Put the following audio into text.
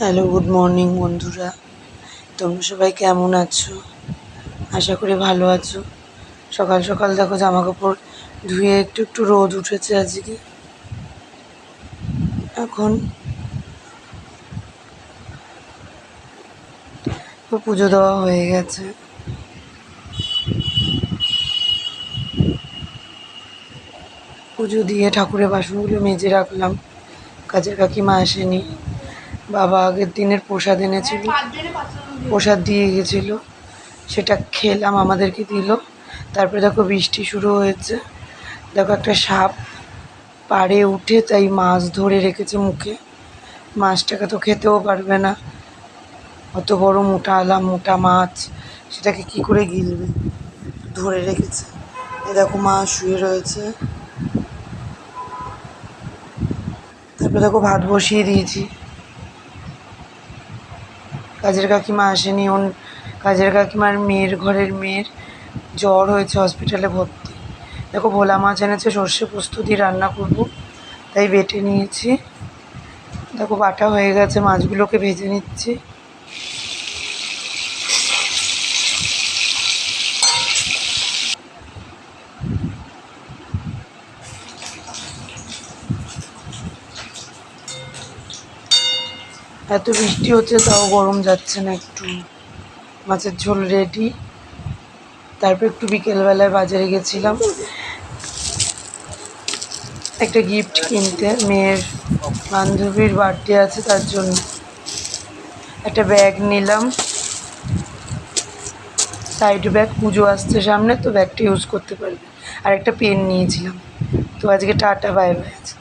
Hello good morning বন্ধুরা। তোমরা সবাই কেমন আছো? আশা করি ভালো আছো। সকাল সকাল দেখো জামা কাপড় ধুয়ে একটু একটু রোদ উঠেছে আজকে। এখন পুজো দেওয়া হয়ে গেছে। পুজো দিয়ে ঠাকুরের বাসনগুলো মেজে রাখলাম। কাজের কাকিমা আসেনি। বাবা আগের দিনের প্রসাদ এনেছিল। প্রসাদ দিয়ে গেছিল। সেটা খেলাম, আমাদেরকে দিল। তারপরে দেখো বৃষ্টি শুরু হয়েছে। দেখো একটা সাপ পাড়ে উঠে তাই মাছ ধরে রেখেছে মুখে। মাছটাকে তো খেতেও পারবে না। অত বড় মোটা আলাম মোটা মাছ, সেটাকে কি করে গিলবে? ধরে রেখেছে। এ দেখো মাছ শুয়ে রয়েছে। তারপরে দেখো ভাত বসিয়ে দিয়েছি। কাজের কাকিমা আসেনি ওন কাজের কাকিমার মেয়ের ঘরের মেয়ের জ্বর হয়েছে হসপিটালে ভর্তি। দেখো, ভোলা মাছ এনেছে সর্ষে পোস্ত দিয়ে রান্না করব, তাই বেটে নিয়েছি। দেখো, বাটা হয়ে গেছে, মাছগুলোকে ভেজে নিচ্ছি। এত বৃষ্টি হচ্ছে, তাও গরম যাচ্ছে না একটু। মাছের ঝোল রেডি তারপর একটু বিকেলবেলায় বাজারে গেছিলাম। একটা গিফট কিনতে, মেয়ের বান্ধবীর বার্থডে আছে তার জন্য। একটা ব্যাগ নিলাম। সাইড ব্যাগ পুজো আসছে সামনে, তো ব্যাগটা ইউজ করতে পারবে। আর একটা পেন নিয়েছিলাম। তো আজকে টাটা বাই বাই